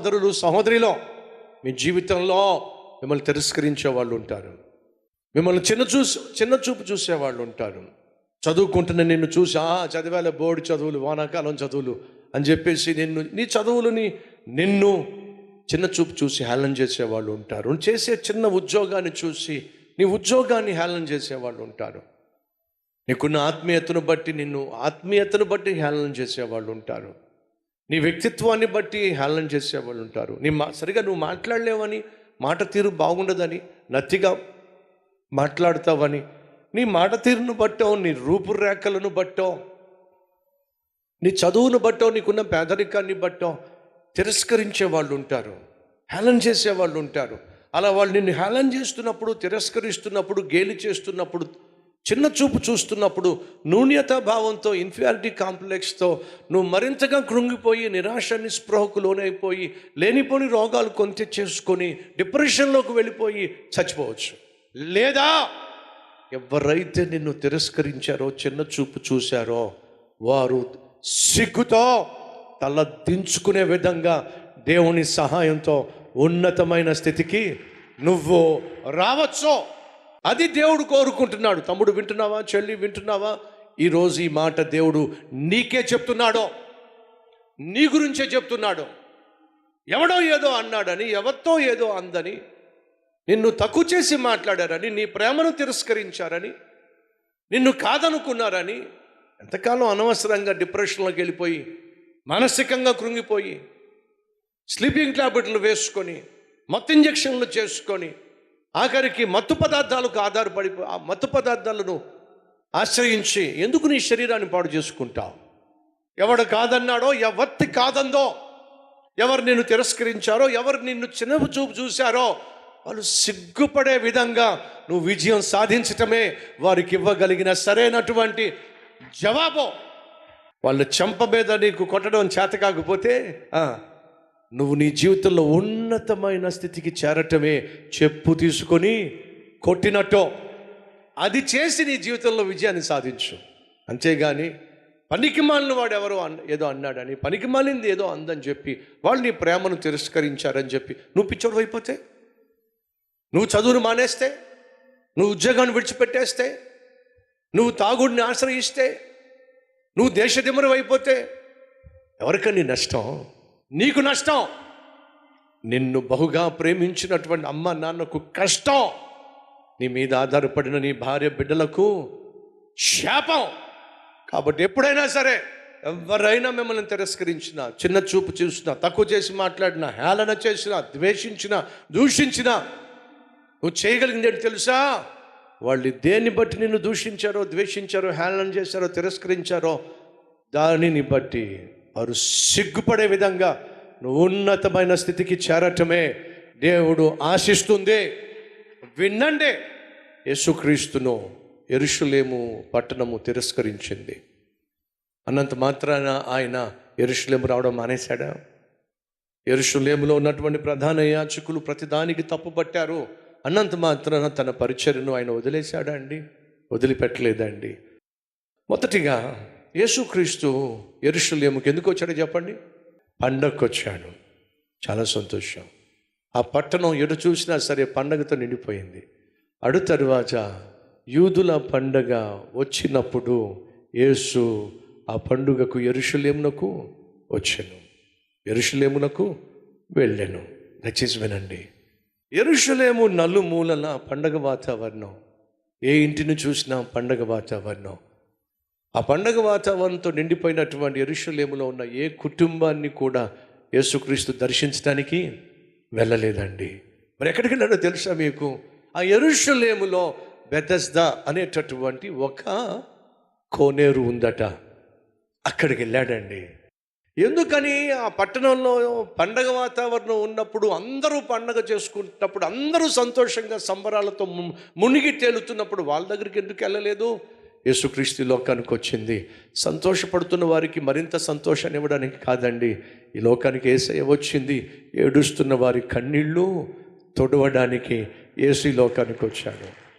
సహోదరులు సహోదరిలో మీ జీవితంలో మిమ్మల్ని తిరస్కరించే వాళ్ళు ఉంటారు. మిమ్మల్ని చిన్న చూసి చిన్న చూపు చూసే వాళ్ళు ఉంటారు. చదువుకుంటున్న నిన్ను చూసి ఆ చదివేలా బోర్డు చదువులు వానాకాలం చదువులు అని చెప్పేసి నిన్ను నీ చదువులని నిన్ను చిన్న చూపు చూసి హేళన చేసేవాళ్ళు ఉంటారు. చేసే చిన్న ఉద్యోగాన్ని చూసి నీ ఉద్యోగాన్ని హేళన చేసేవాళ్ళు ఉంటారు. నీకున్న ఆత్మీయతను బట్టి నిన్ను ఆత్మీయతను బట్టి హేళన చేసేవాళ్ళు ఉంటారు. నీ వ్యక్తిత్వాన్ని బట్టి హేళన చేసేవాళ్ళు ఉంటారు. నీ మా సరిగా నువ్వు మాట్లాడలేవని మాట తీరు బాగుండదని నత్తిగా మాట్లాడతావని నీ మాట తీరును బట్టో నీ రూపురేఖలను బట్టో నీ చదువును బట్టో నీకున్న పేదరికాన్ని బట్టో తిరస్కరించే వాళ్ళు ఉంటారు. హేళన చేసే వాళ్ళు ఉంటారు. అలా వాళ్ళు నిన్ను హేళన చేస్తున్నప్పుడు తిరస్కరిస్తున్నప్పుడు గేలి చేస్తున్నప్పుడు చిన్న చూపు చూస్తున్నప్పుడు నూన్యతా భావంతో ఇన్ఫియారిటీ కాంప్లెక్స్తో నువ్వు మరింతగా కృంగిపోయి నిరాశ నిస్పృహకు లోనైపోయి లేనిపోని రోగాలు కొంత చేసుకొని డిప్రెషన్లోకి వెళ్ళిపోయి చచ్చిపోవచ్చు. లేదా ఎవరైతే నిన్ను తిరస్కరించారో చిన్న చూపు చూశారో వారు సిగ్గుతో తల దించుకునే విధంగా దేవుని సహాయంతో ఉన్నతమైన స్థితికి నువ్వు రావచ్చో. అది దేవుడు కోరుకుంటున్నాడు. తమ్ముడు వింటున్నావా? చెల్లి వింటున్నావా? ఈరోజు ఈ మాట దేవుడు నీకే చెప్తున్నాడో నీ గురించే చెప్తున్నాడు ఎవడో ఏదో అన్నాడని ఎవరితో ఏదో అందని నిన్ను తక్కువ చేసి మాట్లాడారని నీ ప్రేమను తిరస్కరించారని నిన్ను కాదనుకున్నారని ఎంతకాలం అనవసరంగా డిప్రెషన్లోకి వెళ్ళిపోయి మానసికంగా కృంగిపోయి స్లీపింగ్ ట్యాబ్లెట్లు వేసుకొని మత్తు ఇంజక్షన్లు చేసుకొని ఆఖరికి మత్తు పదార్థాలకు ఆధారపడి ఆ మత్తు పదార్థాలను ఆశ్రయించి ఎందుకు నీ శరీరాన్ని పాడు చేసుకుంటావు? ఎవడు కాదన్నాడో ఎవత్తి కాదందో ఎవరు నిన్ను తిరస్కరించారో ఎవరు నిన్ను చిన్న చూపు చూశారో వాళ్ళు సిగ్గుపడే విధంగా నువ్వు విజయం సాధించటమే వారికి ఇవ్వగలిగిన సరైనటువంటి జవాబు. వాళ్ళ చెంప మీద నీకు కొట్టడం చేత కాకపోతే నువ్వు నీ జీవితంలో ఉన్నతమైన స్థితికి చేరటమే చెప్పు తీసుకొని కొట్టినట్టో. అది చేసి నీ జీవితంలో విజయాన్ని సాధించు. అంతేగాని పనికి మాలిన వాడు ఎవరో అన్ ఏదో అన్నాడని పనికి మాలింది ఏదో అందని చెప్పి వాళ్ళు నీ ప్రేమను తిరస్కరించారని చెప్పి నువ్వు పిచ్చోడు అయిపోతే? నువ్వు చదువును మానేస్తే? నువ్వు ఉద్యోగాన్ని విడిచిపెట్టేస్తే? నువ్వు తాగుడిని ఆశ్రయిస్తే? నువ్వు దేశదిమరం అయిపోతే? ఎవరికని నష్టం? నీకు నష్టం. నిన్ను బహుగా ప్రేమించినటువంటి అమ్మ నాన్నకు కష్టం. నీ మీద ఆధారపడిన నీ భార్య బిడ్డలకు శాపం. కాబట్టి ఎప్పుడైనా సరే ఎవరైనా మిమ్మల్ని తిరస్కరించినా చిన్న చూపు చూసినా తక్కువ చేసి మాట్లాడినా హేళన చేసినా ద్వేషించిన దూషించిన నువ్వు చేయగలిగింది ఏంటి తెలుసా? వాళ్ళు దేన్ని బట్టి నిన్ను దూషించారో ద్వేషించారో హేళన చేశారో తిరస్కరించారో దానిని బట్టి వారు సిగ్గుపడే విధంగా నువ్వు ఉన్నతమైన స్థితికి చేరటమే దేవుడు ఆశిస్తుంది. విన్నండి. యేసుక్రీస్తును ఎరుషులేము పట్టణము తిరస్కరించింది. అన్నంత మాత్రాన ఆయన ఎరుషులేము రావడం మానేశాడా? ఎరుషులేములో ఉన్నటువంటి ప్రధాన యాచకులు ప్రతిదానికి తప్పుపట్టారు. అన్నంత మాత్రాన తన పరిచర్ను ఆయన వదిలేశాడా అండి? వదిలిపెట్టలేదండి మొదటిగా యేసుక్రీస్తు ఎరుషులేముకి ఎందుకు వచ్చాడో చెప్పండి? పండగకు వచ్చాడు చాలా సంతోషం. ఆ పట్టణం ఎటు చూసినా సరే పండగతో నిండిపోయింది. అడు తరువాత యూదుల పండగ వచ్చినప్పుడు యేసు ఆ పండుగకు ఎరుషులేమునకు వచ్చాను. ఎరుషులేమునకు వెళ్ళాను. దయచేసి వినండి. ఎరుషులేము నలుమూలన పండగ వాతావరణం. ఏ ఇంటిని చూసినా పండగ వాతావరణం. ఆ పండగ వాతావరణంతో నిండిపోయినటువంటి ఎరుషులేములో ఉన్న ఏ కుటుంబాన్ని కూడా యేసుక్రీస్తు దర్శించడానికి వెళ్ళలేదండి. మరి ఎక్కడికి వెళ్ళాడో తెలుసా మీకు? ఆ ఎరుషులేములో బెతస్దా అనేటటువంటి ఒక కోనేరు ఉందట. అక్కడికి వెళ్ళాడండి. ఎందుకని? ఆ పట్టణంలో పండగ వాతావరణం ఉన్నప్పుడు అందరూ పండగ చేసుకుంటున్నప్పుడు అందరూ సంతోషంగా సంబరాలతో ము- మునిగి తేలుతున్నప్పుడు వాళ్ళ దగ్గరికి ఎందుకు వెళ్ళలేదు? యేసుక్రీస్తు ఈ లోకానికి వచ్చింది. సంతోషపడుతున్న వారికి మరింత సంతోషాన్ని ఇవ్వడానికి కాదండి. ఈ లోకానికి ఏసయ్య వచ్చింది. ఏడుస్తున్న వారి కన్నీళ్ళు తొడవడానికి ఏసీ లోకానికి వచ్చాడు.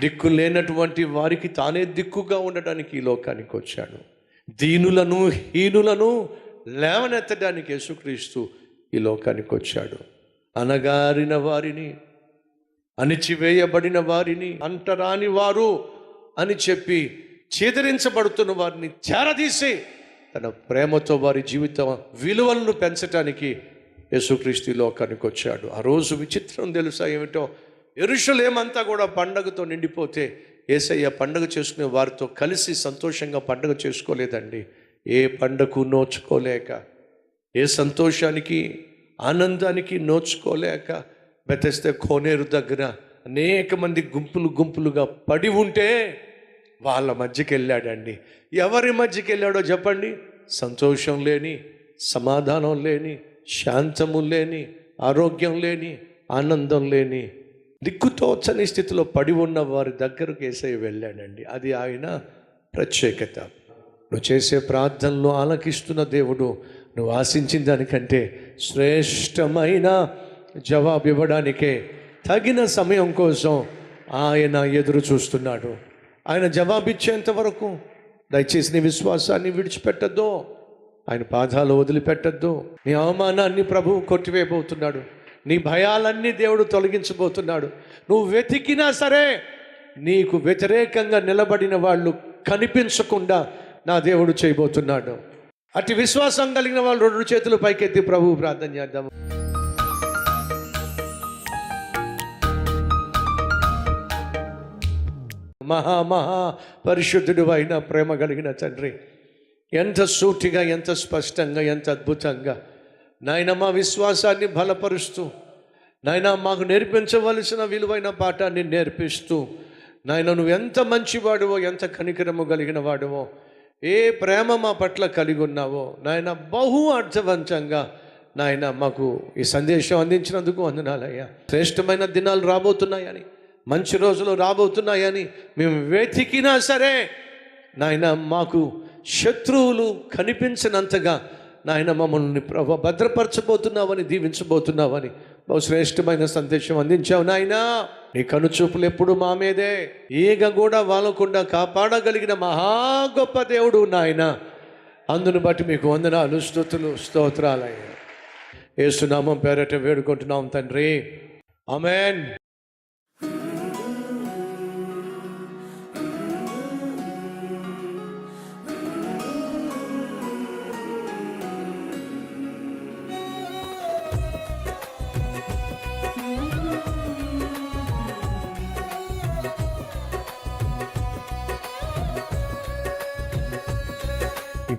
దిక్కు లేనటువంటి వారికి తానే దిక్కుగా ఉండడానికి ఈ లోకానికి వచ్చాడు. దీనులను హీనులను లేవనెత్తడానికి యేసుక్రీస్తు ఈ లోకానికి వచ్చాడు. అనగారిన వారిని అణిచివేయబడిన వారిని అంటరాని వారు అని చెప్పి చేదరించబడుతున్న వారిని చేరదీసి తన ప్రేమతో వారి జీవితం విలువలను పెంచటానికి యేసుక్రీస్తు లోకానికి వచ్చాడు. ఆ రోజు విచిత్రం తెలుసా ఏమిటో? ఎరుషులేమంతా కూడా పండగతో నిండిపోతే ఏసయ్య పండగ చేసుకునే వారితో కలిసి సంతోషంగా పండగ చేసుకోలేదండి. ఏ పండగకు నోచుకోలేక ఏ సంతోషానికి ఆనందానికి నోచుకోలేక బెతెస్తే కోనేరు దగ్గర అనేక మంది గుంపులు గుంపులుగా పడి ఉంటే వాళ్ళ మధ్యకి వెళ్ళాడండి ఎవరి మధ్యకి వెళ్ళాడో చెప్పండి. సంతోషం లేని సమాధానం లేని శాంతము లేని ఆరోగ్యం లేని ఆనందం లేని దిక్కుతోచని స్థితిలో పడి ఉన్న వారి దగ్గరకు వేసే వెళ్ళాడండి. అది ఆయన ప్రత్యేకత. నువ్వు చేసే ప్రార్థనలు ఆలకిస్తున్న దేవుడు నువ్వు ఆశించిన దానికంటే శ్రేష్టమైన జవాబు ఇవ్వడానికే తగిన సమయం కోసం ఆయన ఎదురు చూస్తున్నాడు. ఆయన జవాబిచ్చేంత వరకు దయచేసి నీ విశ్వాసాన్ని విడిచిపెట్టద్దు. ఆయన పాదాలు వదిలిపెట్టద్దు. నీ అవమానాన్ని ప్రభువు కొట్టివేయబోతున్నాడు. నీ భయాలన్నీ దేవుడు తొలగించబోతున్నాడు. నువ్వు వెతికినా సరే నీకు వ్యతిరేకంగా నిలబడిన వాళ్ళు కనిపించకుండా నా దేవుడు చేయబోతున్నాడు. అటు విశ్వాసం కలిగిన వాళ్ళు రెండు చేతులు పైకెత్తి ప్రభువు ప్రార్థన చేద్దాము. మహా మహా పరిశుద్ధుడు అయిన ప్రేమ కలిగిన తండ్రి. ఎంత సూటిగా ఎంత స్పష్టంగా ఎంత అద్భుతంగా. నాయన మా విశ్వాసాన్ని బలపరుస్తూ నాయన మాకు నేర్పించవలసిన విలువైన పాఠాన్ని నేర్పిస్తూ నాయన నువ్వు ఎంత మంచివాడువో ఎంత కనికరము కలిగిన వాడువో ఏ ప్రేమ మా పట్ల కలిగి ఉన్నావో నాయన బహు అర్థవంతంగా నాయన మాకు ఈ సందేశం అందించినందుకు వందనాలయ్యా. శ్రేష్టమైన దినాలు రాబోతున్నాయని మంచి రోజులు రాబోతున్నాయని మేము వెతికినా సరే నాయన మాకు శత్రువులు కనిపించినంతగా నాయన మమ్మల్ని ప్రభ భద్రపరచబోతున్నావని దీవించబోతున్నావని బహు శ్రేష్టమైన సందేశం అందించావు నాయన. నీ కనుచూపులు ఎప్పుడు మా మీదే. ఈగ కూడా వాలకుండా కాపాడగలిగిన మహా గొప్ప దేవుడు నాయన. అందును బట్టి మీకు వందనాలు స్థుతులు స్తోత్రాలయ్యా. ఏసునామం పేరట వేడుకుంటున్నాం తండ్రి. అమెన్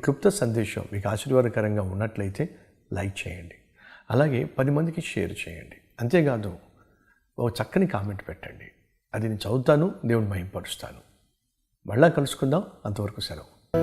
క్లుప్త సందేశం మీకు ఆశీర్వాదకరంగా ఉన్నట్లయితే లైక్ చేయండి. అలాగే పది మందికి షేర్ చేయండి. అంతేకాదు ఓ చక్కని కామెంట్ పెట్టండి. అది నేను చదువుతాను దేవుని మహింపరుస్తాను. మళ్ళా కలుసుకుందాం. అంతవరకు సెలవు.